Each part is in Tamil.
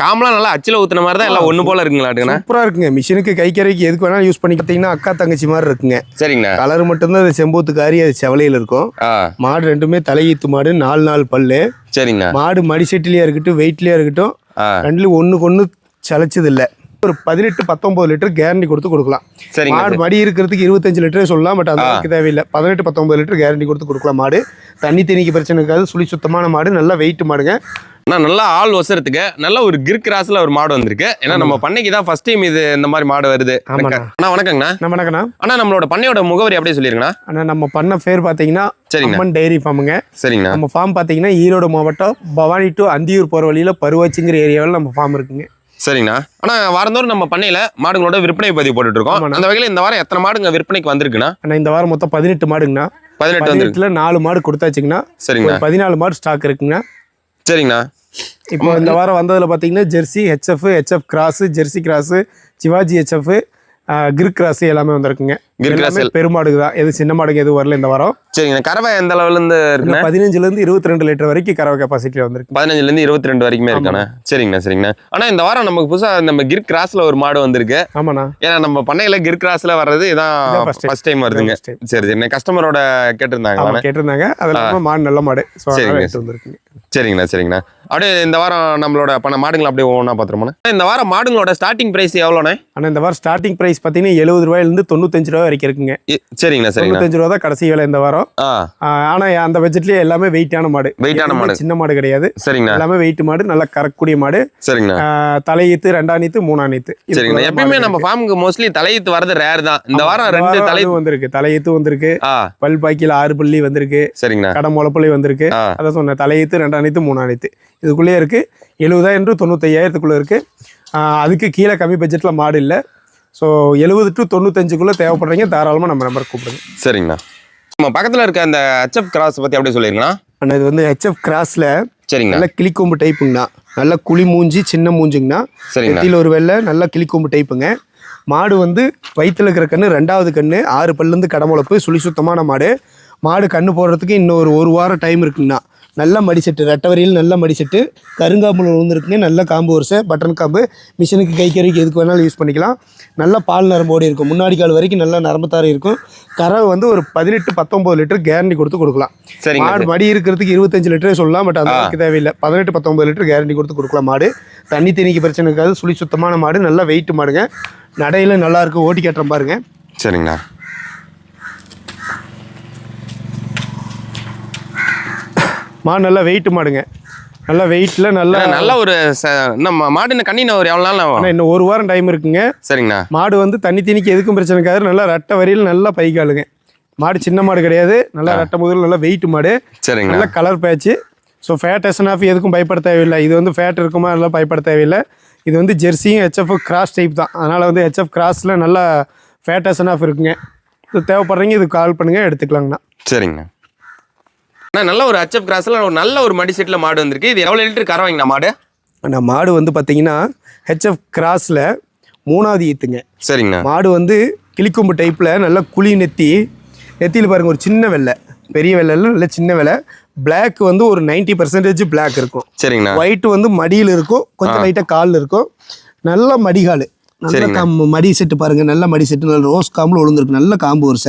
காம்பெல்லாம் நல்லா அச்சில ஊத்துன மாதிரி தான் எல்லாம் ஒண்ணு போல இருக்குங்களாட்டுங்கண்ணா சூப்பராக இருக்குங்க. மிஷினுக்கு கை கரைக்கு எதுக்கு வேணாலும் யூஸ் பண்ணி பார்த்தீங்கன்னா அக்கா தங்கச்சி மாதிரி இருக்குங்க. சரிங்கண்ணா. கலர் மட்டும்தான் அது செம்போத்து காரி அது செவலையில் இருக்கும். மாடு ரெண்டுமே தலையீத்து மாடு நாலு நாலு பல்லு. சரிங்கண்ணா. மாடு மடி செட்டிலையா இருக்கட்டும் வெயிட்லயா இருக்கட்டும் ரெண்டுலையும் ஒண்ணுக்கு ஒன்று சளைச்சது இல்லை ஒரு பதினெட்டு பத்தொன்பது லிட்டர் கேரண்டி கொடுத்து கொடுக்கலாம். சரிங்க மாடு மடி இருக்கிறதுக்கு இருபத்தஞ்சு லிட்டரே சொல்லலாம் பட் அந்த அளவுக்கு தேவையில்லை. பதினெட்டு பத்தொன்பது லிட்டர் கேரண்டி கொடுத்து கொடுக்கலாம் மாடு. தண்ணி தண்ணிக்கு பிரச்சனை இருக்காது. சுழி சுத்தமான மாடு நல்லா வெயிட் மாடுங்க. அண்ணா நல்லா ஆள் ஒசரத்துக்கு நல்ல ஒரு கிர் கிராஸ்ல ஒரு மாடு வந்திருக்கு. ஏன்னா நம்ம பண்ணைக்கு தான் ஃபர்ஸ்ட் டைம் இது இந்த மாதிரி மாடு வருது. அண்ணா வணக்கங்கண்ணா. நம்ம வணக்கண்ணா. அண்ணா நம்மளோட பண்ணையோட முகவரி அப்படியே சொல்லிருங்கண்ணா. ஆனால் நம்ம பண்ண பேர் பார்த்தீங்கன்னா. அம்மன் டைரி ஃபார்முங்க சரிங்கண்ணா. நம்ம ஃபார்ம் பார்த்தீங்கன்னா ஈரோடு மாவட்டம் பவானி டு அந்தியூர் போகிற வழியில் பருவாச்சிங்கிற ஏரியாவில் நம்ம ஃபார்ம் இருக்குங்க. சரிங்கண்ணா. அண்ணா வாரந்தோறும் நம்ம பண்ணையில மாடுங்களோட விற்பனை பதிவு போட்டுட்டு இருக்கோம். அந்த வகையில இந்த வாரம் எத்தனை மாடுங்க விற்பனைக்கு வந்திருக்குண்ணா? ஆனால் இந்த வாரம் மொத்தம் பதினெட்டு மாடுங்கண்ணா. பதினெட்டுல நாலு மாடு கொடுத்தாச்சுங்கண்ணா. சரிங்கண்ணா. ஒரு பதினாலு மாடு ஸ்டாக் இருக்குங்கண்ணா. சரிங்கண்ணா. இப்போ இந்த வாரம் வந்ததில் பார்த்தீங்கன்னா Jersey HF HF cross Jersey cross Sivaji HF Gir cross எல்லாமே வந்திருக்குங்க. பெருமாடுக்கு தான் எது சின்ன மாடுக்கு எதுவும் வரல இந்த வாரம்? சரிங்கண்ணா கறவை எந்த லெவல்ல இருந்து பதினஞ்சுல இருந்து இருபத்தி ரெண்டு லிட்டர் வரைக்கும் கறவை கெப்பாசிட்டியில் வந்திருக்கு. பதினஞ்சுல இருந்து இருபத்தி ரெண்டு வரைக்குமே இருக்காண்ணா. சரிங்கண்ணா சரிங்கண்ணா. ஆனா இந்த வாரம் நமக்கு புதுசா நம்ம கிர் கிராஸ்ல ஒரு மாடு வந்திருக்கு. ஆமாண்ணா. ஏன்னா நம்ம பண்ணையில கிர் கிராஸ்ல வர்றது இதான். ஃபர்ஸ்ட் டைம் வருதுங்க. சரி சரி. கஸ்டமரோட கேட்டிருந்தாங்க. அது இல்லாமல் மாடு நல்ல மாடு. சரிங்க. சரிங்கண்ணா சரிங்கண்ணா. அப்படியே இந்த வாரம் நம்மளோட பண்ண மாடுங்களை அப்படியே ஒவ்வொன்றா பார்த்துருமோண்ணா இந்த வாரம் மாடுங்களோட ஸ்டார்டிங் பிரைஸ் எவ்வளோண்ணே? ஆனால் இந்த வாரம் ஸ்டார்டிங் ப்ரைஸ் பார்த்தீங்கன்னா எழுபது ரூபாயிலிருந்து தொண்ணூத்தஞ்சு ரூபா வரைக்கும் இருக்குங்க. சரிங்கண்ணா சரிங்கண்ணா. தொண்ணூத்தஞ்சு ரூபா தான் கடைசி விலை இந்த வாரம். ஆனால் அந்த பட்ஜெட்லேயே எல்லாமே வெயிட்டான மாடு. வெயிட்டான மாடு. சின்ன மாடு கிடையாது. சரிங்கண்ணா. எல்லாமே வெயிட் மாடு நல்லா கறக்கூடிய மாடு. சரிங்கண்ணா. ஆஹ் தலையீத்து ரெண்டாம் நீத்து மூணாம் நீத்து போல எப்பயுமே நம்ம ஃபார்முக்கு மோஸ்ட்லி தலையீத்து வரது ரேர் தான். இந்த வாரம் ரெண்டு தலை வந்திருக்கு. தலையீத்து வந்திருக்கு. பல் பாக்கியில் ஆறு பள்ளி வந்திருக்கு. சரிங்கண்ணா. கடை முளப்பள்ளி வந்திருக்கு. அதான் சொன்னேன் தலையீத்து ரெண்டாம் நீத்து மூணாம் நீத்து இதுக்குள்ளேயே இருக்கு எழுபதாயிரம் டு தொண்ணூத்தையாயிரத்துக்குள்ள இருக்கு. ஆஹ் அதுக்கு கீழே கம்மி பட்ஜெட்டில் மாடு இல்லை. ஸோ எழுபது டு தொண்ணூத்தஞ்சுக்குள்ளே தேவைப்படுறீங்க தாராளமாக நம்ம நம்பர் கூப்பிடுங்க. சரிங்கண்ணா. நம்ம பக்கத்துல இருக்க அந்த ஹெச்எஃப் கிராஸ் பத்தி அப்படியே சொல்லிருங்கண்ணா. ஆனால் இது வந்து ஹெச்எஃப் கிராஸில் சரிங்கண்ணா. நல்ல கிளிக்கொம்பு டைப்புங்கண்ணா நல்ல குழி மூஞ்சி சின்ன மூஞ்சுங்கண்ணா. நெத்தியில் ஒரு வெள்ளை நல்ல கிளிக்கொம்பு டைப்புங்க மாடு வந்து வயித்துல இருக்கிற கண்ணு ரெண்டாவது கண்ணு ஆறு பல்லுந்து கடமுளப்பு சுழி சுத்தமான மாடு. மாடு கண்ணு போடுறதுக்கு இன்னும் ஒரு ஒரு வாரம் டைம் இருக்குங்கண்ணா. நல்ல மடி செட்டு ரெட்டை வரியில் நல்ல மடி செட்டு கருங்காம்புல விழுந்துருக்குங்க நல்ல காம்பு வருஷ பட்டன் காம்பு மிஷினுக்கு கை கறிக்கு எதுக்கு வேணாலும் யூஸ் பண்ணிக்கலாம். நல்ல பால் நரம்போடு இருக்கும். முன்னாடி கால் வரைக்கும் நல்ல நரம்புத்தாறு இருக்கும். கறவை வந்து ஒரு பதினெட்டு பத்தொம்பது லிட்டர் கேரண்டி கொடுத்து கொடுக்கலாம். சரிங்க மாடு மடி இருக்கிறதுக்கு இருபத்தஞ்சு லிட்டரே சொல்லலாம் பட் அந்த அளவுக்கு தேவையில்லை. பதினெட்டு பத்தொன்பது லிட்டர் கேரண்டி கொடுத்து கொடுக்கலாம் மாடு. தண்ணி தண்ணிக்கு பிரச்சனை இருக்காது. சுழி சுத்தமான மாடு. நல்லா வெயிட் மாடுங்க. நடையில நல்லா இருக்கு ஓட்டி கட்டுறேன் பாருங்க சரிங்கண்ணா. மாடு நல்லா வெயிட் மாடுங்க. நல்லா வெயிட்ல நல்லா நல்ல ஒரு நம்ம மாடின கண்ணின ஒரு எவ்வளோ நாள் ஆகும்? இன்னும் ஒரு வாரம் டைம் இருக்குங்க. சரிங்கண்ணா. மாடு வந்து தண்ணி தண்ணிக்கு எதுக்கும் பிரச்சனை இருக்காது. நல்லா ரெட்டை வரியில் நல்லா பைக்காளுங்க. மாடு சின்ன மாடு கிடையாது. நல்லா ரெட்டை முதல் நல்லா வெயிட் மாடு. சரிங்கண்ணா. நல்ல colour patch so fat S N of எதுக்கும் பயப்பட தேவையில்லை. இது வந்து ஃபேட் இருக்குமா அதெல்லாம் பயப்பட தேவையில்லை. இது வந்து ஜெர்சியும் ஹெச்எஃப் கிராஸ் டைப் தான். அதனால் வந்து ஹெச்எஃப் கிராஸில் நல்லா ஃபேட் எஸ்என் ஆஃப் இருக்குங்க. இது தேவைப்படுறீங்க இது கால் பண்ணுங்கள் எடுத்துக்கலாங்கண்ணா. சரிங்கண்ணா. அண்ணா நல்ல ஒரு ஹெச்எஃப் கிராஸ்ல ஒரு நல்ல ஒரு மடி செட்ல மாடு வந்திருக்கு. இது எவ்வளோ லிட்டர் கறவைங்கண்ணா மாடு? ஆனால் மாடு வந்து பார்த்தீங்கன்னா ஹெச்எஃப் கிராஸில் மூணாவது ஈத்துங்க. சரிங்கண்ணா. மாடு வந்து கிளிக்கொம்பு டைப்பில் நல்லா குழி நெத்தி நெத்தியில் பாருங்கள் ஒரு சின்ன வெள்ளை பெரிய வெள்ளை இல்ல, நல்ல சின்ன வெள்ளை. Black வந்து ஒரு 90% பர்சன்டேஜ் பிளாக் இருக்கும். சரிங்கண்ணா. ஒயிட் வந்து மடியில் இருக்கும் கொஞ்சம் லைட்டாக காலில் இருக்கும். நல்ல மடிகால். நல்ல. காம்பு மடி செட்டு பாருங்க நல்ல மடி செட்டு நல்ல ரோஸ் காம்பில் விழுந்துருக்கு நல்ல காம்பு வருஷ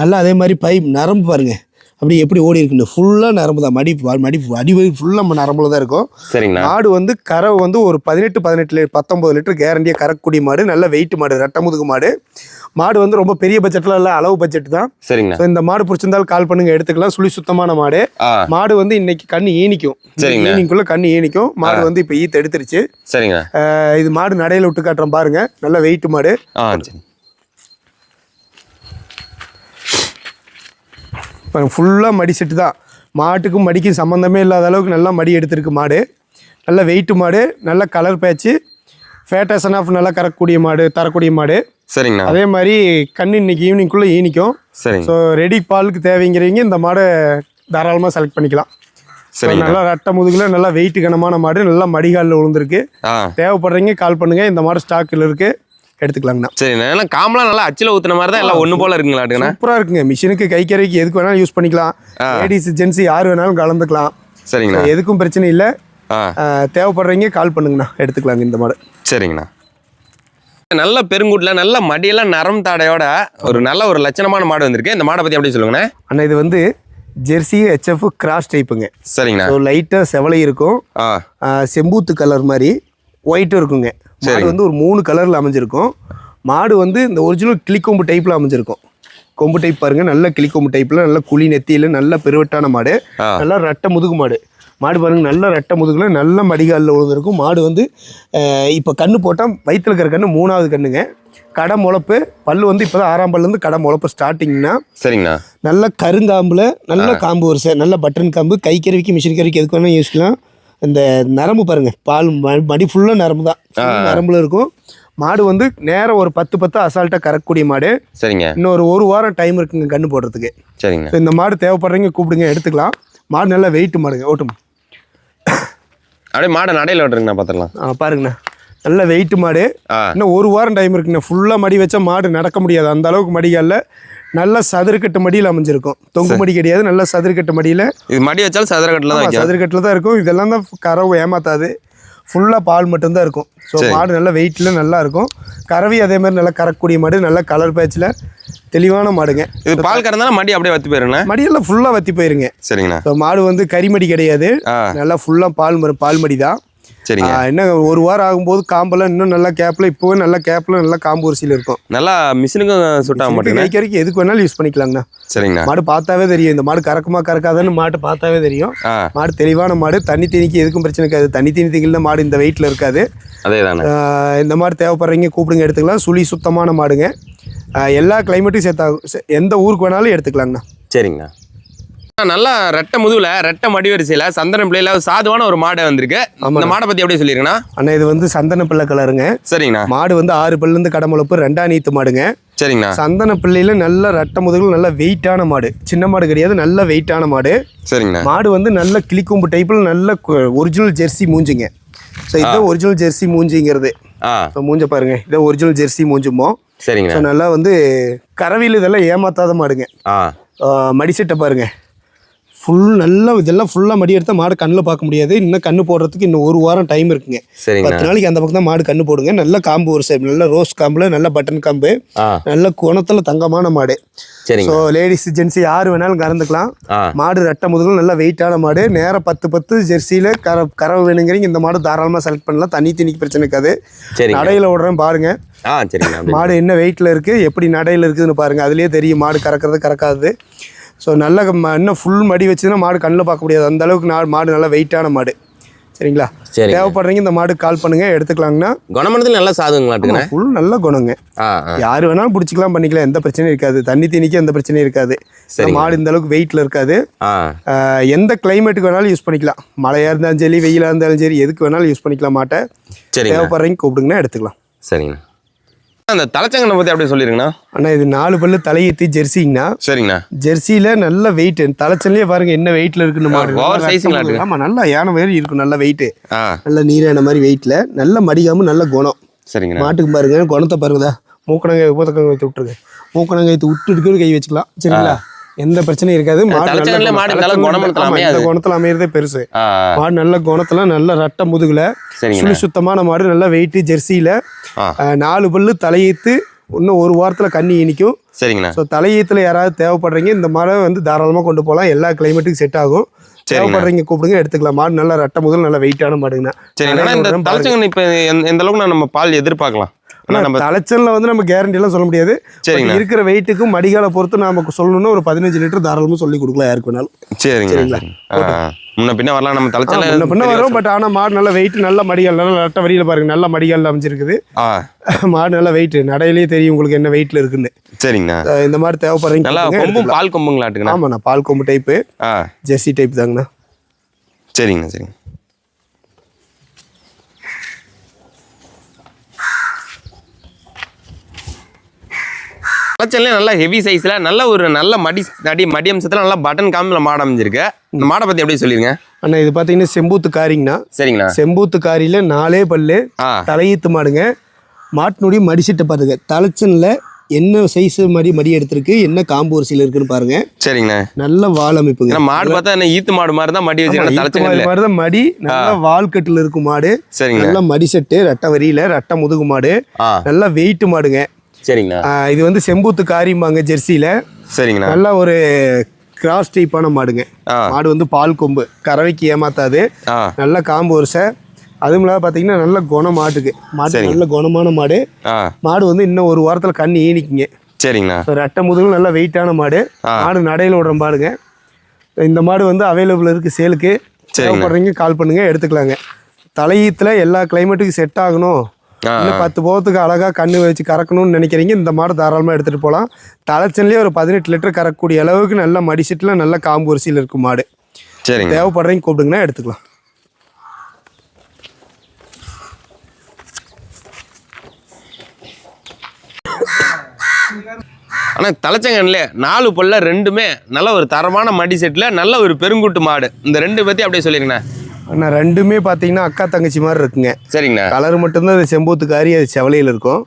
நல்லா அதே மாதிரி பைப் நரம்பு பாருங்க. அப்படி எப்படி ஓடி இருக்குன்னு ஃபுல்லாக நரம்பு தான். மடி மடி அடி ஃபுல்லாக நரம்புல தான் இருக்கும். சரிங்கண்ணா. மாடு வந்து கறவை வந்து ஒரு பதினெட்டு பதினெட்டு பத்தொம்பது லிட்டர் கேரண்டியாக கறக்கக்கூடிய மாடு நல்ல வெயிட் மாடு ரெட்டை முதுகு மாடு. மாடு வந்து ரொம்ப பெரிய பட்ஜெட்டில் இல்லை அளவு பட்ஜெட் தான். சரிங்கண்ணா. ஸோ இந்த மாடு பிடிச்சிருந்தாலும் கால் பண்ணுங்க எடுத்துக்கலாம். சுழி சுத்தமான மாடு. மாடு வந்து இன்னைக்கு கண்ணு ஈனிக்கும். சரிங்க. ஈனிக்குள்ள கண்ணு ஈனிக்கும். மாடு வந்து இப்போ ஈத்து எடுத்துருச்சு. சரிங்கண்ணா. அஹ் இது மாடு நடையில விட்டு காட்டுறோம் பாருங்க. நல்ல வெயிட் மாடு. சரி பாருங்க ஃபுல்லாக மடி செட்டு தான். மாட்டுக்கும் மடிக்கும் சம்மந்தமே இல்லாத அளவுக்கு நல்லா மடி எடுத்திருக்கு மாடு. நல்ல வெயிட் மாடு நல்ல கலர் பேட்ச்சு ஃபேட்டசன் ஆஃப் நல்லா கறக்கக்கூடிய மாடு தரக்கூடிய மாடு. சரிங்கண்ணா. அதே மாதிரி கண்ணு இன்னைக்கு ஈவினிங்குள்ளே ஈனிக்கும். சரிங்க. ஸோ ரெடி பாலுக்கு தேவைங்கிறவங்க இந்த மாடை தாராளமாக செலக்ட் பண்ணிக்கலாம். சரிங்கண்ணா. நல்லா ரெட்டை முதுகில் நல்லா வெயிட் கனமான மாடு நல்லா மடிகாலில் விழுந்திருக்கு தேவைப்படுறீங்க கால் பண்ணுங்க இந்த மாடு ஸ்டாக்கில் இருக்கு. எடுத்துக்கலாங்கண்ணா. சரிண்ணா ஏன்னா காம்பெல்லாம் நல்லா அச்சில ஊத்துன மாதிரி தான் எல்லாம் ஒண்ணு போல இருக்குங்களாட்டுங்கண்ணா சூப்பராக இருக்குங்க. மிஷினுக்கு கை கரைக்கு எதுக்கு வேணாலும் யூஸ் பண்ணிக்கலாம். லேடிஸ் ஜென்ஸ் யார் வேணாலும் கலந்துக்கலாம். சரிங்கண்ணா. எதுக்கும் பிரச்சனை இல்லை. தேவைப்படுறீங்க கால் பண்ணுங்கண்ணா. எடுத்துக்கலாங்க இந்த மாடு. சரிங்கண்ணா. நல்ல பெருங்குட்டில் நல்ல மடியெல்லாம் நரம் தாடையோட ஒரு நல்ல ஒரு லட்சணமான மாடு வந்திருக்கு. இந்த மாடை பற்றி எப்படி சொல்லுங்கண்ணே? அண்ணா இது வந்து ஜெர்சி ஹெச்எஃப் கிராஸ் டைப்புங்க சரிங்கண்ணா. லைட்டாக செவலை இருக்கும். செம்பூத்து கலர் மாதிரி ஒயிட்டும் இருக்குங்க. மாடு வந்து ஒரு மூணு கலரில் அமைஞ்சிருக்கும். மாடு வந்து இந்த ஒரிஜினல் கிளிக்கொம்பு டைப்பில் அமைஞ்சிருக்கும். கொம்பு டைப் பாருங்க நல்ல கிளிக்கொம்பு டைப்பில் நல்ல குழி நெத்தியில் நல்ல பெருவட்டான மாடு. நல்ல ரெட்டை முதுகு மாடு. மாடு பாருங்க நல்ல ரெட்டை முதுகுல நல்ல மடிகாலில் விழுந்திருக்கும் மாடு வந்து இப்போ கண்ணு போட்டால் வயிற்றுல இருக்கிற கண்ணு மூணாவது கண்ணுங்க. கடை முளப்பு பல்லு வந்து இப்போ தான் ஆறாம் பல்லுலேருந்து கடை முளப்பு ஸ்டார்டிங்னா சரிங்கண்ணா. நல்ல கருங்காம்புல நல்ல காம்பு வரிசை நல்ல பட்டன் காம்பு. கை கருவிக்கு மிஷின் கருவிக்கு எதுக்கு வேணால் யூஸ் பண்ணலாம். இந்த நரம்பு பாருங்க பால் மடி ஃபுல்லாக நரம்பு தான் நரம்புல இருக்கும். மாடு வந்து நேரம் ஒரு பத்து பத்து அசால்ட்டாக கறக்கக்கூடிய மாடு. சரிங்க. இன்னும் ஒரு வாரம் டைம் இருக்குங்க கண்ணு போடுறதுக்கு. சரிங்கண்ணா ஸோ இந்த மாடு தேவைப்படுறீங்க கூப்பிடுங்க எடுத்துக்கலாம். மாடு நல்லா வெயிட் மாடுங்க ஓட்டும். அப்படியே மாடை நடையில் விட்டுருங்கண்ணா பார்த்துடலாம் ஆ, பாருங்கண்ணா. நல்ல வெயிட் மாடு. இன்னும் ஒரு வாரம் டைம் இருக்குண்ணா. ஃபுல்லாக மடி வச்சா மாடு நடக்க முடியாது. அந்த அளவுக்கு மடிகளில் நல்ல சதுரக்கட்டு மடியில் அமைஞ்சிருக்கும். தொங்கு மடி கிடையாது நல்ல சதுரக்கட்டு மடியில். இது மடி வச்சாலும் சதுரக்கட்டில் தான் வைக்கணும் சதுரக்கட்டில் தான் இருக்கும். இதெல்லாம் தான் கறவை ஏமாத்தாது. ஃபுல்லாக பால் மட்டும்தான் இருக்கும். ஸோ மாடு நல்ல வெயிட்டில் நல்லா இருக்கும். கறவை அதே மாதிரி நல்லா கறக்கக்கூடிய மாடு நல்ல கலர் பேட்சில் தெளிவான மாடுங்க. இது பால் கறந்தாலும் மடி அப்படியே வத்தி போயிருங்கண்ணா மடியெல்லாம் ஃபுல்லாக வத்தி போயிருங்க. சரிங்கண்ணா. ஸோ மாடு வந்து கறிமடி கிடையாது. நல்லா ஃபுல்லாக பால் மரு பால் மடி தான் சரிங்க. என்ன ஒரு வாரம் ஆகும்போது காம்பெல்லாம் இன்னும் நல்லா கேப்பில் இப்போவே நல்லா கேப்பில் நல்லா காம்பு வரிசையில் இருக்கும். நல்லா மிஷினுக்கும் சுட்டாக மாட்டேங்கண்ணா கை கறிக்கு எதுக்கு வேணாலும் யூஸ் பண்ணிக்கலாங்கண்ணா. சரிங்கண்ணா. மாடு பார்த்தாவே தெரியும். இந்த மாடு கறக்குமா கறக்காதான்னு மாட்டு பார்த்தாவே தெரியும். மாடு தெளிவான மாடு தண்ணி தீனிக்கு எதுக்கும் பிரச்சனை இருக்காது. தண்ணி தீனி திங்கில மாடு இந்த வெயிட்டில் இருக்காது. அதே இந்த மாதிரி தேவைப்படுறீங்க கூப்பிடுங்க எடுத்துக்கலாம். சுழி சுத்தமான மாடுங்க. எல்லா கிளைமேட்டும் சேர்த்தாகும் எந்த ஊருக்கு வேணாலும் எடுத்துக்கலாங்கண்ணா. சரிங்கண்ணா. நல்லா ரெட்டை முதுகுல ரெட்டை மடி வரிசையில் சந்தனம் பிள்ளையில சாதுவான ஒரு மாடு வந்திருக்கு. இந்த மாடை பற்றி எப்படி சொல்லிருங்கண்ணா அண்ணா இது வந்து சந்தன பிள்ளை கலருங்க. சரிங்கண்ணா. மாடு வந்து ஆறு பல்லுந்து கடமுளப்பு ரெண்டா நீத்து மாடுங்க. சரிங்கண்ணா. சந்தன பிள்ளையில நல்ல ரெட்டை முதுகுல நல்ல வெயிட்டான மாடு. சின்ன மாடு கிடையாது நல்ல வெயிட்டான மாடு. சரிங்கண்ணா. மாடு வந்து நல்ல கிளிக்கொம்பு டைப்பில் நல்ல ஒரிஜினல் ஜெர்சி மூஞ்சிங்க. ஸோ இதுதான் ஒரிஜினல் ஜெர்சி மூஞ்சிங்கிறது. ஸோ மூஞ்ச பாருங்க. இதான் ஒரிஜினல் ஜெர்சி மூஞ்சுமோ. ஸோ சரிங்கண்ணா நல்லா வந்து கறவையில் இதெல்லாம் ஏமாத்தாத மாடுங்க. மடிசெட்டை பாருங்க. ஃபுல் நல்லா இதெல்லாம் ஃபுல்லாக மடி எடுத்தால் மாடு கண்ணில் பார்க்க முடியாது. இன்னும் கண்ணு போடுறதுக்கு இன்னும் ஒரு வாரம் டைம் இருக்குங்க. பத்து நாளைக்கு அந்த பக்கம் தான் மாடு கண்ணு போடுங்க. நல்ல காம்பு ஒரு சைடு நல்ல ரோஸ் காம்பில் நல்ல பட்டன் காம்பு. நல்ல குணத்தில் தங்கமான மாடு. ஸோ லேடிஸ் ஜென்ஸ் யார் வேணாலும் கறந்துக்கலாம். மாடு ரெட்டை முதுகுல நல்ல வெயிட்டான மாடு. நேரம் பத்து பத்து ஜெர்சியில் கர கறவை வேணுங்கிறீங்க இந்த மாடு தாராளமாக செலக்ட் பண்ணலாம். தண்ணி தண்ணிக்கு பிரச்சனை இருக்காது. நடையில் விடுறேன் பாருங்க. மாடு என்ன வெயிட்டில் இருக்குது எப்படி நடையில் இருக்குதுன்னு பாருங்க. அதுலேயே தெரியும் மாடு கறக்கிறது கறக்காது ஸோ நல்ல ம- இன்னும் ஃபுல் மடி வச்சுன்னா மாடு கண்ணில் பார்க்க முடியாது. அந்த அளவுக்கு நா மாடு நல்லா வெயிட்டான மாடு. சரிங்களா? சரிங்க. தேவைப்படுறீங்க இந்த மாடு கால் பண்ணுங்க எடுத்துக்கலாங்கண்ணா குணமனத்தில் நல்லா சாதுங்களாட்டுங்கண்ணா ஃபுல் நல்ல குணங்க. யார் வேணாலும் பிடிச்சிக்கலாம் பண்ணிக்கலாம். எந்த பிரச்சனையும் இருக்காது. தண்ணி தீனிக்கு எந்த பிரச்சனையும் இருக்காது. மாடு இந்த அளவுக்கு வெயிட்டில் இருக்காது. எந்த கிளைமேட்டுக்கு வேணாலும் யூஸ் பண்ணிக்கலாம். மழையாக இருந்தாலும் சரி வெயிலாக இருந்தாலும் சரி எதுக்கு வேணாலும் யூஸ் பண்ணிக்கலாம் மாட்டை. சரிங்கண்ணா தேவைப்படுறீங்க கூப்பிடுங்கண்ணா எடுத்துக்கலாம். சரிங்கண்ணா அந்த தலைச்சங்கனை பற்றி அப்படியே சொல்லிருங்கண்ணா. ஆனால் இது நாலு பல்லு தலையேற்றி ஜெர்சிங்கண்ணா. சரிங்கண்ணா. ஜெர்சியில் நல்ல வெயிட் தலைச்சல்லையே பாருங்க என்ன வெயிட்டில் இருக்குன்னு மாடு. size ங்களாட்டு. ஆமாம் நல்லா யானை மாதிரி இருக்கும் நல்ல வெயிட்டு ஆ. நல்ல நீரான மாதிரி வெயிட்டில் நல்ல மடிகாம நல்ல குணம். சரிங்கண்ணா. மாட்டுக்கு பாருங்க குணத்தை பாருங்கதா. மூக்கணங்கை ஊத்தக்கங்க வைத்து விட்டுருங்க. மூக்கணங்கை வைத்து விட்டுட்டு கை வச்சுக்கலாம். சரிங்களா? எந்த பிரச்சனையும் இருக்காது. மாடு நல்ல. குணத்தில் அமையிறதே பெருசு. மாடு நல்ல குணத்துல நல்ல ரட்டை முதுகுல சுழி சுத்தமான மாடு நல்ல வெயிட்டு ஜெர்சியில் நாலு பல்லு தலையீத்து இன்னும் ஒரு வாரத்தில் கண்ணி இனிக்கும். சரிங்கண்ணா. ஸோ தலையீத்தில் யாராவது தேவைப்படுறீங்க இந்த மாடை வந்து தாராளமாக கொண்டு போகலாம் எல்லா கிளைமேட்டுக்கும் செட் ஆகும். தேவைப்படுறீங்க கூப்பிடுங்க எடுத்துக்கலாம். மாடு நல்லா ரெட்டை முதல் நல்ல வெயிட்டான மாடுங்கண்ணா. சரிங்கண்ணா இந்த இப்போ எந்த அளவுக்கு நம்ம பால் எதிர்பார்க்கலாம்? அண்ணா நம்ம தலைச்சல்ல வந்து நம்ம கேரண்டி எல்லாம் சொல்ல முடியாது. But இருக்கிற வெயிட்டுக்கும் மடிகாலை பொறுத்து நாம சொல்லணும்னா ஒரு பதினஞ்சு லிட்டர் தாராளமாக சொல்லி கொடுக்கலாம் யாருக்கு வேணாலும். சரிங்க சரிங்களா? சரிங்க. முன்ன பின்ன வரலாம். நம்ம ஆ, முன்ன பின்ன தலைச்சல வரும் பட் ஆனால் மாடு நல்ல வெயிட் நல்ல மடிகால் நல்ல ரெட்டை வரியில் பாருங்க நல்ல மடிகால் அமைஞ்சிருக்குது. மாடு நல்ல வெயிட் நடையிலேயே தெரியும் உங்களுக்கு என்ன வெயிட்ல இருக்குன்னு. சரிங்கண்ணா. இந்த மாதிரி தேவைப்படுறீங்க நல்லா கொம்பும். பால் கொம்புங்களாட்டுங்கண்ணா. ஆமாண்ணா பால் கொம்பு டைப்பு ஆ. ஜெர்சி டைப் தாங்கண்ணா. சரிங்கண்ணா சரிங்க தலைச்சல்லே நல்லா ஹெவி சைஸ்ல நல்ல ஒரு நல்ல மடி நடி மடி அம்சத்துல நல்லா பட்டன் காமில் மாடு அமைஞ்சிருக்கு. இந்த மாடை பத்தி எப்படி சொல்லிருங்க அண்ணா இது பார்த்தீங்கன்னா செம்பூத்து காரிங்கண்ணா. சரிங்கண்ணா. செம்பூத்து காரியில் நாலே பல்லு தலையீத்து மாடுங்க. மாட்டினுடைய மடிசிட்ட பாருங்க தலைச்சனில் என்ன சைஸ் மாதிரி மடி எடுத்திருக்கு என்ன காம்பு வரிசையில் இருக்குன்னு பாருங்க. சரிங்கண்ணா. நல்ல வால் அமைப்புங்க. மாடு பார்த்தா என்ன ஈத்து மாடு மாதிரி தான் மடி வச்சு மாதிரி தான் மடி நல்ல வால்கட்டில் இருக்கும் மாடு. சரிங்கண்ணா. நல்ல மடி செட்டு ரெட்டை வரியில ரெட்டை முதுகு மாடு. நல்ல வெயிட் மாடுங்க. சரிங்கண்ணா. இது வந்து செம்பூத்து காரிம்பாங்க ஜெர்சியில. சரிங்கண்ணா. நல்ல ஒரு கிராஸ் டைப்பான மாடுங்க. மாடு வந்து பால் கொம்பு. கறவைக்கு ஏமாத்தாது. நல்ல காம்பு வரிசை அதுவும் இல்லாத பார்த்தீங்கன்னா நல்ல குணம் மாட்டுக்கு மாட்டு. நல்ல குணமான மாடு. மாடு வந்து இன்னும் ஒரு வாரத்தில் கண் ஈனிக்குங்க. சரிங்கண்ணா. ரெட்டை முதுகு நல்ல வெயிட்டான மாடு. மாடு நடையில் விடுற பாருங்க இந்த மாடு வந்து அவைலபிள் இருக்குது சேலுக்கு. தேவைப்படுறீங்க கால் பண்ணுங்க எடுத்துக்கலாங்க. தலையீத்தில் எல்லா கிளைமேட்டுக்கும் செட் ஆகணும். பத்து போகத்துக்கு அழகாக கண்ணு வச்சு கறக்கணும்னு நினைக்கிறீங்க இந்த மாடு தாராளமாக எடுத்துகிட்டு போகலாம் தலைச்சன்லேயே ஒரு பதினெட்டு லிட்டர் கறக்கக்கூடிய அளவுக்கு நல்ல மடிசெட்டில் நல்ல காம்பு வரிசையில் இருக்கும் மாடு. சரிங்க. தேவைப்படுறீங்க கூப்பிடுங்கன்னா எடுத்துக்கலாம். ஆனால் தலைச்சங்கன்ல நாலு பல்ல ரெண்டுமே நல்ல ஒரு தரமான மடி செட்டில் நல்ல ஒரு பெருங்குட்டு மாடு. இந்த ரெண்டு பற்றி அப்படியே சொல்லிருங்கண்ணா. ஆனால் ரெண்டுமே பார்த்தீங்கன்னா அக்கா தங்கச்சி மாதிரி இருக்குங்க. சரிங்கண்ணா. கலர் மட்டும்தான் அது செம்பூத்துக்காரி அது செவலையில் இருக்கும்.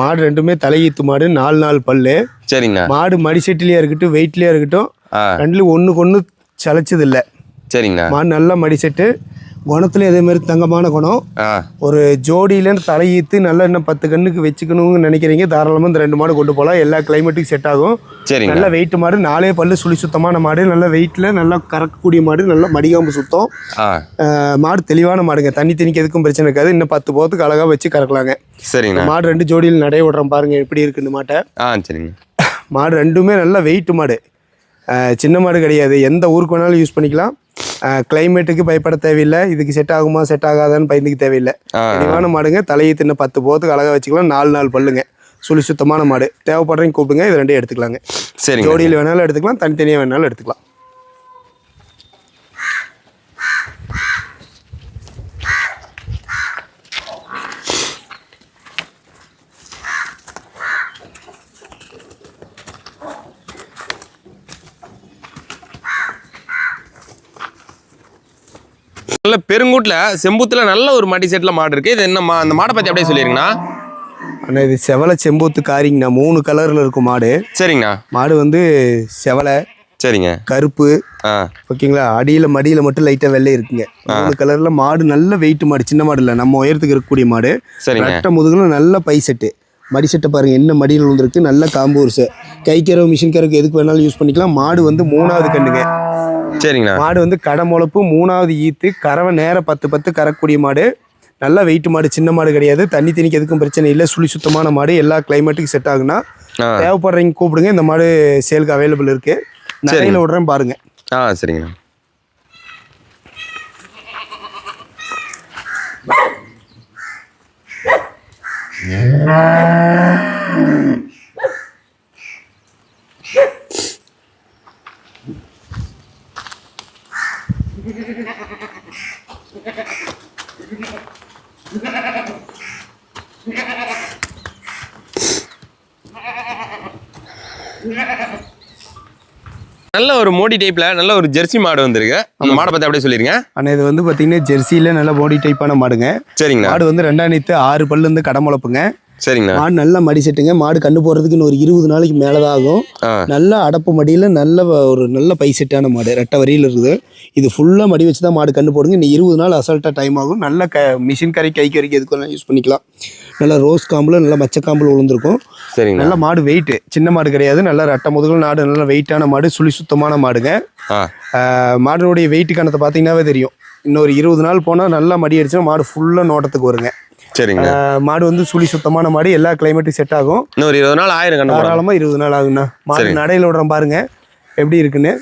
மாடு ரெண்டுமே தலையீத்து மாடு நாலு நாலு பல்லு. சரிங்கண்ணா. மாடு மடி செட்டிலையாக இருக்கட்டும் வெயிட்லேயே இருக்கட்டும் ரெண்டுலையும் ஒன்றுக்கு ஒன்று சளைச்சது இல்லை சரிங்கண்ணா. மாடு நல்ல மடி செட்டு குணத்துலேயும் அதே மாதிரி தங்கமான குணம். ஒரு ஜோடியிலேருந்து தலையீத்து நல்லா இன்னும் பத்து கண்ணுக்கு வச்சுக்கணும்னு நினைக்கிறீங்க. தாராளமாக இந்த ரெண்டு மாடு கொண்டு போகலாம் எல்லா கிளைமேட்டுக்கும் செட் ஆகும். சரிங்கண்ணா நல்ல வெயிட் மாடு நாலே பல்லு சுழி சுத்தமான மாடு. நல்ல வெயிட்டில் நல்லா கறக்கக்கூடிய மாடு நல்ல மடிகாம்பு சுத்தம். மாடு தெளிவான மாடுங்க. தண்ணி தண்ணிக்கு எதுக்கும் பிரச்சனை இருக்காது. இன்னும் பத்து போகத்துக்கு அழகாக வச்சு கறக்கலாங்க. சரிங்கண்ணா மாடு ரெண்டு ஜோடியில் நடை விடுறோம் பாருங்க. எப்படி இருக்கு இந்த மாட்டை. ஆ சரிங்க. மாடு ரெண்டுமே நல்ல வெயிட் மாடு. சின்ன மாடு கிடையாது. எந்த ஊருக்கு வேணாலும் யூஸ் பண்ணிக்கலாம். கிளைமேட்டுக்கு பயப்பட தேவையில்லை. இதுக்கு செட் ஆகுமா செட் ஆகாதான்னு பயந்துக்க தேவையில்லை. தெளிவான மாடுங்க. தலையை தின்ன பத்து போகத்துக்கு அழகாக வச்சுக்கலாம். நாலு நாலு பல்லுங்க. சுழி சுத்தமான மாடு. தேவைப்படுறீங்க கூப்பிடுங்க. இது ரெண்டையும் எடுத்துக்கலாங்க. சரிங்க. ஜோடியில் வேணாலும் எடுத்துக்கலாம். தனித்தனியாக வேணாலும் எடுத்துக்கலாம். நல்ல பெருங்கூட்டில் செம்பூத்தில் நல்ல ஒரு மடி செட்டில் மாடு இருக்குது இது என்ன மா அந்த மாடை பற்றி அப்படியே சொல்லிருங்கண்ணா. ஆனால் இது செவலை செம்பூத்து காரிங்கண்ணா. மூணு கலரில் இருக்கும் மாடு. சரிங்கண்ணா. மாடு வந்து செவலை சரிங்க. கருப்பு ஓகேங்களா? அடியில் மடியில் மட்டும் லைட்டாக வெள்ளை இருக்குங்க. மூணு கலரில் மாடு நல்ல வெயிட் மாடு சின்ன மாடு இல்லை. நம்ம உயரத்துக்கு இருக்கக்கூடிய மாடு. ரெட்டை முதுகுல நல்ல பை செட்டு மடி செட்டை பாருங்க என்ன மடியில் விழுந்திருக்கு. நல்ல காம்பு ஒரு கை கறவு மிஷின் கறவு எதுக்கு வேணாலும் யூஸ் பண்ணிக்கலாம். மாடு வந்து மூணாவது கண்ணுங்க. சரிங்கண்ணா. மாடு வந்து கடை முளப்பு மூணாவது ஈத்து கறவை நேரம் பத்து பத்து கறக்கூடிய மாடு. நல்ல வெயிட் மாடு சின்ன மாடு கிடையாது. தண்ணி தண்ணிக்கு எதுக்கும் பிரச்சனை இல்லை. சுழி சுத்தமான மாடு. எல்லா கிளைமேட்டுக்கும் செட் ஆகுனா ஆ. தேவைப்படுறீங்க கூப்பிடுங்க. இந்த மாடு சேலுக்கு அவைலபிள் இருக்கு. நிறையில விடுறேன் பாருங்க. ஆ சரிங்கண்ணா. நல்ல ஒரு மோடி டைப்பில் நல்ல ஒரு ஜெர்சி மாடு வந்திருக்கு. அந்த மாடை பற்றி அப்படியே சொல்லிருங்க ஆனால் இது வந்து பார்த்தீங்கன்னா ஜெர்சியில் நல்ல பாடி டைப்பான மாடுங்க. சரிங்கண்ணா. மாடு வந்து ரெண்டாம் நீத்து ஆறு பல்லு இருந்து கடை முளப்புங்க. சரிங்கண்ணா. மாடு நல்லா மடி செட்டுங்க. மாடு கண்டு போடுறதுக்கு இன்னும் ஒரு இருபது நாளைக்கு மேலே தான் ஆகும் நல்ல அடப்பு மடியில் நல்ல ஒரு நல்ல பை செட்டான மாடு ரெட்டை வரியில் இருக்குது. இது ஃபுல்லாக மடி வச்சு தான் மாடு கண்டு போடுங்க. இன்னும் இருபது நாள் அசால்ட்டாக டைம் ஆகும். நல்ல க மிஷின் கறி கை கறிக்கு எதுக்கு யூஸ் பண்ணிக்கலாம். நல்ல ரோஸ் காம்பில் நல்ல மச்ச காம்பில் விழுந்திருக்கும் சரிங்கண்ணா. நல்ல மாடு வெயிட்டு சின்ன மாடு கிடையாது. நல்ல ரெட்டை முதுகுல நாடு நல்ல வெயிட்டான மாடு சுழி சுத்தமான மாடுங்க. மாடினுடைய வெயிட் கணத்தை பார்த்தீங்கன்னாவே தெரியும். இன்னொரு இருபது நாள் போனால் நல்லா மடி அடிச்சுன்னா மாடு ஃபுல்லாக நோட்டத்துக்கு வருங்க. சரிங்கண்ணா ஆஹ் மாடு வந்து சுழி சுத்தமான மாடு. எல்லா கிளைமேட்டுக்கும் செட் ஆகும். இன்னும் ஒரு இருபது நாள் ஆயிரம். தாராளமாக இருபது நாள் ஆகுண்ணா மாடு. நடையில் விடுறோம் பாருங்க. எப்படி இருக்குன்னு.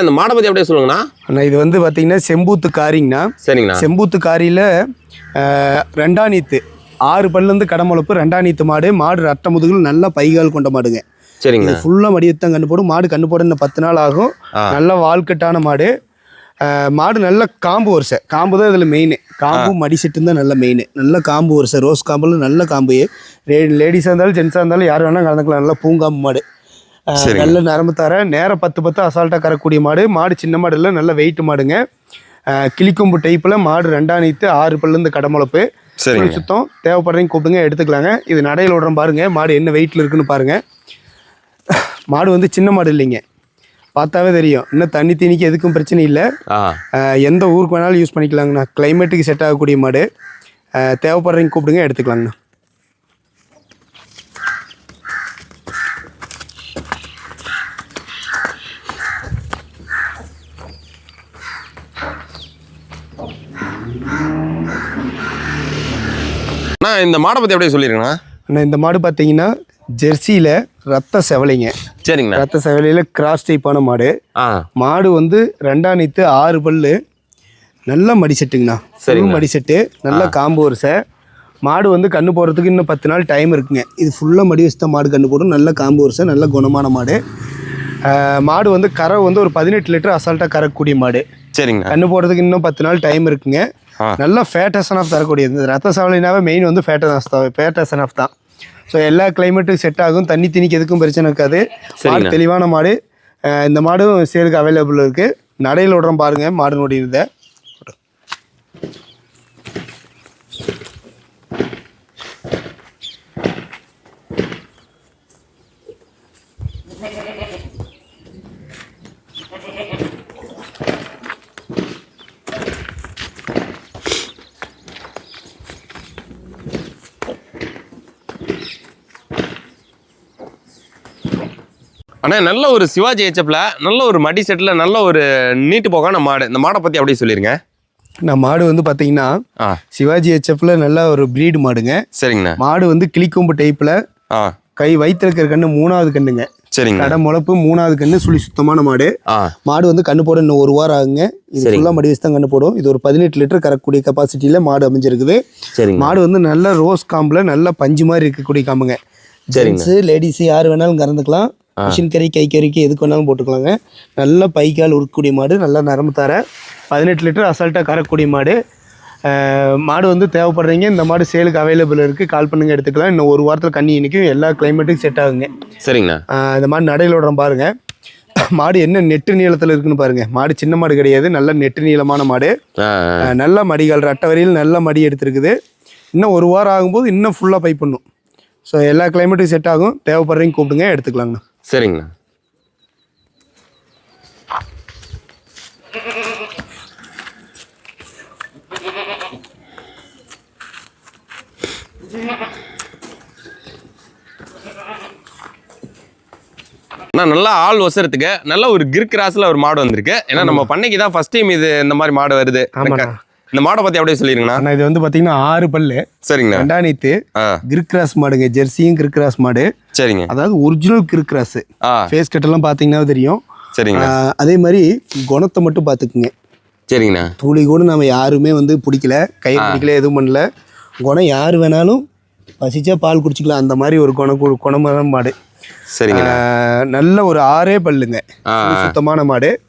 இந்த மாடை பற்றி அப்படியே சொல்லுங்கண்ணா. அண்ணா இது வந்து பார்த்தீங்கன்னா செம்பூத்து காரிங்கண்ணா சரிங்கண்ணா. செம்பூத்து காரியில் ரெண்டாம் நீத்து. ஆறு பல்லுந்து கடமுளப்பு ரெண்டாம் நீத்து மாடு. மாடு ரட்ட முதுகில் நல்ல பைகால் கொண்ட மாடுங்க. சரிங்கண்ணா. ஃபுல்லாக மடி எடுத்து தான் கண்ணு போடும். மாடு கண்ணு போட இன்னும் பத்து நாள் ஆகும். நல்ல வால்கட்டான மாடு. மாடு நல்ல காம்பு வரிசை காம்பு தான் இதில் மெயின் காம்பு மடி செட்டு தான் நல்ல மெயின் நல்ல காம்பு வரிசை ரோஸ் காம்புல நல்ல காம்பு. லேடிஸாக இருந்தாலும் ஜென்ஸாக இருந்தாலும் யார் வேணாலும் கலந்துக்கலாம். நல்ல பூங்காம்பு மாடு. சரிங்க. நல்ல நரம்பு தர நேரம் பத்து பத்து அசால்ட்டாக கறக்கூடிய மாடு. மாடு சின்ன மாடு இல்லை நல்ல வெயிட் மாடுங்க. கிளிக்கொம்பு டைப்பில் மாடு ரெண்டாம் நீத்து ஆறு பல்லுந்து கடமுளப்பு சரிங்க. சுத்தம். தேவைப்படுறீங்க கூப்பிடுங்க எடுத்துக்கலாங்க. இது நடையில் விடுறோம் பாருங்க. மாடு என்ன வெயிட்டில் இருக்குன்னு பாருங்க. மாடு வந்து சின்ன மாடு இல்லைங்க. பார்த்தாவே தெரியும். இன்னும் தண்ணி தீனிக்கு எதுக்கும் பிரச்சனை இல்லை. எந்த ஊருக்கு வேணாலும் யூஸ் பண்ணிக்கலாங்கண்ணா. கிளைமேட்டுக்கு செட் ஆகக்கூடிய மாடு. தேவைப்படுறீங்க கூப்பிடுங்க எடுத்துக்கலாங்கண்ணா. அண்ணா இந்த மாடை பற்றி அப்படியே சொல்லிடுங்கண்ணா அண்ணா இந்த மாடு பார்த்தீங்கன்னா ஜெர்சியில் ரத்த செவலைங்க. சரிங்கண்ணா. ரத்த செவலையில் கிராஸ் டைப்பான மாடு. மாடு வந்து ரெண்டாம் நீத்து ஆறு பல்லு. நல்ல மடி செட்டுங்கண்ணா சரிங்க. ஃபுல் மடி செட்டு நல்ல காம்பு வரிசை. மாடு வந்து கண்ணு போடுறதுக்கு இன்னும் பத்து நாள் டைம் இருக்குங்க. இது ஃபுல்லாக மடி வச்சு தான் மாடு கண்ணு போடும். நல்ல காம்பு வரிசை நல்ல குணமான மாடு. மாடு வந்து கரை வந்து ஒரு பதினெட்டு லிட்டர் அசால்ட்டாக கறக்கூடிய மாடு. சரிங்கண்ணா. கண்ணு போடுறதுக்கு இன்னும் பத்து நாள் டைம் இருக்குங்க. நல்ல ஃபேட்டசன் ஆஃப் தரக்கூடியது இந்த ரத்த சாவலினாவே மெயின் வந்து ஃபேட்டஸ் ஃபேட்டசன் ஆஃப் தான் ஸோ எல்லா கிளைமேட்டுக்கும் செட் ஆகும். தண்ணி திணிக்கு எதுக்கும் பிரச்சனை இருக்காது. மாடு. தெளிவான மாடு. இந்த மாடும் சேலுக்கு அவைலபிள் இருக்குது நடையில் விடுறோம் பாருங்க மாடுனுடைய இதை அண்ணா நல்ல ஒரு சிவாஜி ஹெச்எப்ல நல்ல ஒரு மடி செட்டில் நல்ல ஒரு நீட்டு போகான மாடு. இந்த மாடை பற்றி அப்படியே சொல்லிருங்க. நான் மாடு வந்து பார்த்தீங்கன்னா சிவாஜி ஹெச்எஃப்ல நல்ல ஒரு ப்ரீடு மாடுங்க. சரிங்கண்ணா. மாடு வந்து கிளிக்கொம்பு டைப்பில் கை வயிற்றுல இருக்கிற கண்ணு மூணாவது கண்ணுங்க. சரிங்க கடை முளப்பு மூணாவது கண்ணு சுழி சுத்தமான மாடு. மாடு வந்து கண்ணு போட இன்னும் ஒரு வாரம் ஆகுங்க. இது. ஃபுல்லாக மடி வச்சு தான் கண்ணு போடும். இது ஒரு பதினெட்டு லிட்டர் கறக்கூடிய கெப்பாசிட்டியில் மாடு அமைஞ்சிருக்குது. மாடு வந்து நல்ல ரோஸ் காம்பில் நல்ல பஞ்சு மாதிரி இருக்கக்கூடிய காம்புங்க. ஜென்ஸு லேடிஸு யார் வேணாலும் கறந்துக்கலாம். மிஷின் கறி கை கறிக்கு எதுக்கு வேணாலும் போட்டுக்கலாங்க. நல்ல பைக்கால் உருக்கக்கூடிய மாடு நல்ல நரம்பு தர. பதினெட்டு லிட்டர் அசால்ட்டாக கறக்கூடிய மாடு. மாடு வந்து தேவைப்படுறீங்க. இந்த மாடு சேலுக்கு அவைலபிள் இருக்குது கால் பண்ணுங்க எடுத்துக்கலாம். இன்னும் ஒரு வாரத்தில் கண்ணி இன்றைக்கும் எல்லா கிளைமேட்டுக்கும் செட் ஆகுங்க. சரிங்கண்ணா. இந்த மாதிரி நடையில் விடுறோம் பாருங்க. மாடு என்ன நெட்டு நீளத்தில் இருக்குன்னு பாருங்க. மாடு சின்ன மாடு கிடையாது. நல்ல நெட்டு நீளமான மாடு. நல்ல மடிகள் ரெட்டை வரியில் நல்ல மடி எடுத்திருக்குது. இன்னும் ஒரு வாரம் ஆகும்போது இன்னும் ஃபுல்லாக பைப் பண்ணும். ஸோ எல்லா கிளைமேட்டும் செட் ஆகும். தேவைப்படுறீங்க கூப்பிடுங்க எடுத்துக்கலாங்கண்ணா. சரிங்கண்ணா அண்ணா நல்லா ஆள் ஒசரத்துக்கு நல்ல ஒரு கிர் கிராஸ்ல ஒரு மாடு வந்திருக்கு. ஏன்னா நம்ம பண்ணைக்கு தான் ஃபர்ஸ்ட் டைம் இது இந்த மாதிரி மாடு வருது. இந்த மாடை பத்தி அப்படியே சொல்லிருங்கண்ணா ஆனால் இது வந்து பார்த்தீங்கன்னா ஆறு பல்லு. சரிங்கண்ணா. ரெண்டாணித்து ஆ. கிரிக்ராஸ் மாடுங்க ஜெர்சியும் கிரிக்ராஸ் மாடு. சரிங்க. அதாவது ஒரிஜினல் கிரிக்ராஸ் ஃபேஸ் கட்டெல்லாம் பார்த்தீங்கன்னா தெரியும். சரிங்கண்ணா ஆஹ் அதே மாதிரி குணத்தை மட்டும் பார்த்துக்குங்க. சரிங்கண்ணா. துளி கூட நம்ம யாருமே வந்து பிடிக்கல. கை பிடிக்கல எதுவும் பண்ணல. குணம் யார் வேணாலும் பசிச்சா பால் குடிச்சிக்கலாம். அந்த மாதிரி ஒரு குணம் கு- குணமான மாடு. சரிங்கண்ணா. ஆஹ் நல்ல ஒரு ஆறே பல்லுங்க. சுத்தமான மாடு.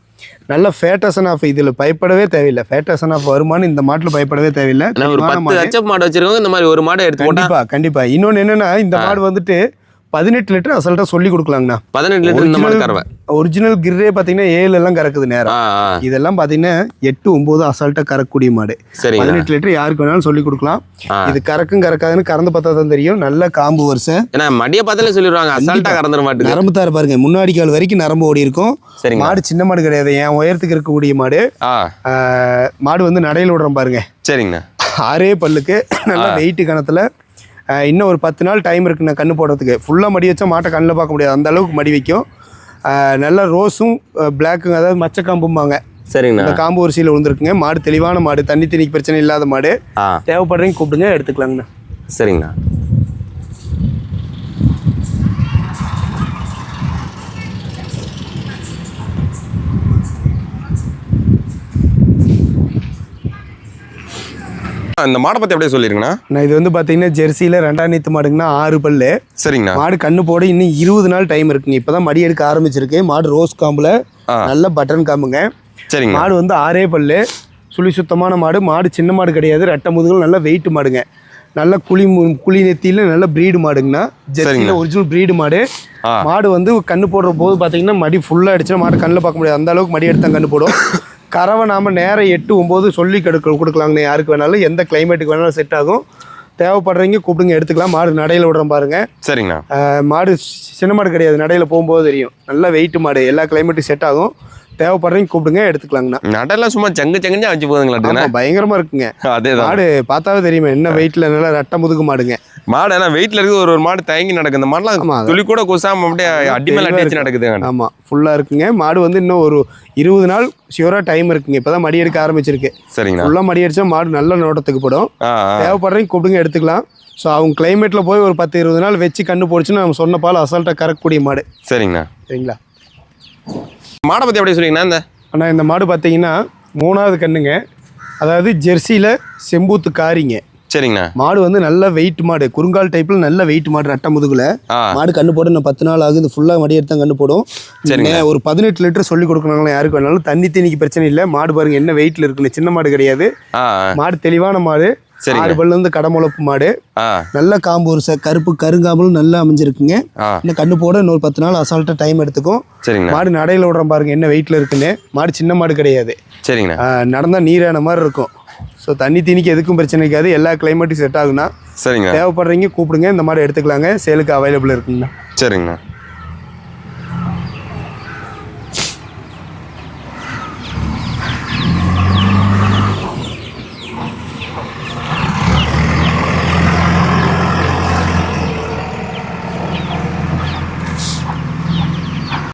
நல்ல ஃபேட்டசன் ஆஃப் இதில் பயப்படவே தேவையில்லை. ஃபேட்டசன் ஆஃப் வருமானு இந்த மாட்டில் பயப்படவே தேவையில்லை. ஒரு பத்து மாடு. வச்சிருக்கவங்க இந்த மாதிரி ஒரு மாடை எடுத்து போட்டா கண்டிப்பா. கண்டிப்பா இன்னொன்று என்னன்னா இந்த மாடு வந்துட்டு பதினெட்டு லிட்டர் அசல்ட்டா சொல்லி கொடுக்கலாங்கண்ணா. பதினெட்டு லிட்டர் இந்த மாடு கறவை. ஒரிஜினல் கிர்ரே பார்த்தீங்கன்னா ஏழு எல்லாம் கறக்குது நேரம் இதெல்லாம் பார்த்தீங்கன்னா எட்டு ஒம்பது அசால்ட்டாக கறக்கக்கூடிய மாடு. சரிங்கண்ணா பதினெட்டு லிட்டர் யாருக்கு வேணாலும் சொல்லி கொடுக்கலாம். இது கறக்கும் கறக்காதுன்னு கறந்து பார்த்தா தான் தெரியும். நல்ல காம்பு வருஷம் ஏன்னா மடியை பார்த்தாலே சொல்லிடுவாங்க. அசால்ட்டா கறந்துட மாட்டுக்கு நரம்பு தார் பாருங்க. முன்னாடி கால் வரைக்கும் நரம்பு ஓடி இருக்கும். சரிங்க. மாடு சின்ன மாடு கிடையாது. என் உயரத்துக்கு இருக்கக்கூடிய மாடு. மாடு வந்து நடையில் விடுறோம் பாருங்க. சரிங்கண்ணா. ஆறே பல்லுக்கு. நல்ல வெயிட்டு கணத்தில். இன்னும் ஒரு பத்து நாள் டைம் இருக்குண்ணா கண்ணு போடுறதுக்கு. ஃபுல்லாக மடி வச்சா மாட்டை கண்ணில் பார்க்க முடியாது. அந்த அளவுக்கு மடி வைக்கும். நல்ல ரோஸும் பிளாக்கும் அதாவது மச்ச காம்பும்பாங்க. சரிங்கண்ணா. இந்த காம்பு ஒரு சீல விழுந்துருக்குங்க மாடு தெளிவான மாடு. தண்ணி தண்ணிக்கு பிரச்சனை இல்லாத மாடு. தேவைப்படுறீங்க கூப்பிடுங்க எடுத்துக்கலாங்கண்ணா. சரிங்கண்ணா. இந்த மாடை பற்றி அப்படியே சொல்லிருங்கண்ணா. நான் இது வந்து பார்த்தீங்கன்னா ஜெர்சியில் ரெண்டாம் நீத்து மாடுங்கன்னா ஆறு பல்லு. சரிங்கண்ணா. மாடு கண்ணு போட இன்னும் இருபது நாள் டைம் இருக்குங்க. இப்போ தான் மடி எடுக்க ஆரம்பிச்சிருக்கு. மாடு ரோஸ் காம்பில். நல்ல பட்டன் காம்புங்க சரிங்கண்ணா. மாடு வந்து ஆறே பல்லு. சுழி சுத்தமான மாடு. மாடு சின்ன மாடு கிடையாது. ரெட்டை முதுகுல நல்ல வெயிட் மாடுங்க. நல்ல குழி குழி நெத்தியில் நல்ல பிரீடு மாடுங்கண்ணா. ஜெர்சியில் சரிங்க. ஒரிஜினல் பிரீடு மாடு. மாடு வந்து கண்ணு போடுற போது பார்த்தீங்கன்னா மடி ஃபுல்லாக அடிச்சுன்னா மாடு கண்ணில் பார்க்க முடியாது. அந்த அளவுக்கு மடி எடுத்தா கண்ணு போடும். கறவை நாம நேரம் எட்டு ஒம்பது சொல்லி கெடுக்க கொடுக்கலாங்கண்ணே. யாருக்கு வேணாலும் எந்த கிளைமேட்டுக்கு வேணாலும் செட் ஆகும். தேவைப்படுறீங்க கூப்பிடுங்க எடுத்துக்கலாம். மாடு நடையில் விடுறோம் பாருங்க. சரிங்கண்ணா. மாடு சின்ன மாடு கிடையாது. நடையில் போகும்போது தெரியும். நல்ல வெயிட் மாடு. எல்லா கிளைமேட்டும் செட் ஆகும். தேவைப்படுறீங்க கூப்பிடுங்க எடுத்துக்கலாங்கண்ணா. நடெல்லாம் சும்மா ஜங்கு ஜங்குஞ்சா வச்சு போதுங்களாட்டுண்ணா ஆமா, பயங்கரமா இருக்குங்க. அதே மாடு பார்த்தாவே தெரியுமே என்ன வெயிட்ல நல்லா ரெட்டை முதுகு மாடுங்க. மாடு ஏன்னா வெயிட்ல இருக்குது ஒரு ஒரு மாடு தயங்கி நடக்குது. இந்த அது- துளி கூட குசாம அப்படியே அடி மேல அடி வச்சு நடக்குதுங்க. ஆமா ஃபுல்லா இருக்குங்க. மாடு வந்து இன்னும் ஒரு இருபது நாள் ஷியூரா டைம் இருக்குங்க. இப்பதான் மடி எடுக்க ஆரம்பிச்சிருக்கு. சரிங்கண்ணா ஃபுல்லா மடி அடிச்சா மாடு நல்ல நோட்டத்துக்கு படும். தேவைப்படுறீங்க கூப்பிடுங்க எடுத்துக்கலாம். ஸோ அவங்க கிளைமேட்ல போய் ஒரு பத்து இருபது நாள் வச்சு கண்ணு போடுச்சுன்னா நம்ம சொன்ன பால் அசால்ட்டா கறக்கக்கூடிய மாடு. சரிங்கண்ணா சரிங்களா? மாடை பற்றி அப்படியே சொல்லிங்கண்ணா இந்த ஆனால் இந்த மாடு பார்த்தீங்கன்னா மூணாவது கண்ணுங்க. அதாவது ஜெர்சியில் செம்பூத்து காரிங்க. சரிங்கண்ணா. மாடு வந்து நல்ல வெயிட் மாடு. குறுங்கால் டைப்பில் நல்ல வெயிட் மாடு ரெட்டை முதுகுல. மாடு கண்ணு போட இன்னும் பத்து நாள் ஆகுது. ஃபுல்லாக மடி எடுத்தா கண்ணு போடும். சரிங்க. ஒரு பதினெட்டு லிட்டர் சொல்லி கொடுக்கணுங்களா யாருக்கு வேணாலும் தண்ணி தண்ணிக்கு பிரச்சனை இல்லை. மாடு பாருங்க என்ன வெயிட்ல இருக்குன்னு. சின்ன மாடு கிடையாது. மாடு தெளிவான மாடு. ஆறு பல்லு இருந்து கடமுளப்பு மாடு. நல்ல காம்பு ஒரு கருப்பு கருங்காம்பலும் நல்லா அமைஞ்சிருக்குங்க. இன்னும் கண்ணு போட இன்னொரு பத்து நாள் அசால்ட்டாக டைம் எடுத்துக்கும். மாடு நடையில் விடுறோம் பாருங்க என்ன வெயிட்ல இருக்குன்னு. மாடு சின்ன மாடு கிடையாது. சரிங்கண்ணா. நடந்தால் நீரான மாதிரி இருக்கும். ஸோ தண்ணி தீனிக்கு எதுக்கும் பிரச்சனை இருக்காது. எல்லா கிளைமேட்டும் செட் ஆகுனா சரிங்கண்ணா தேவைப்படுறீங்க கூப்பிடுங்க. இந்த மாதிரி எடுத்துக்கலாங்க. சேலுக்கு அவைலபிள் இருக்குங்கண்ணா. சரிங்கண்ணா.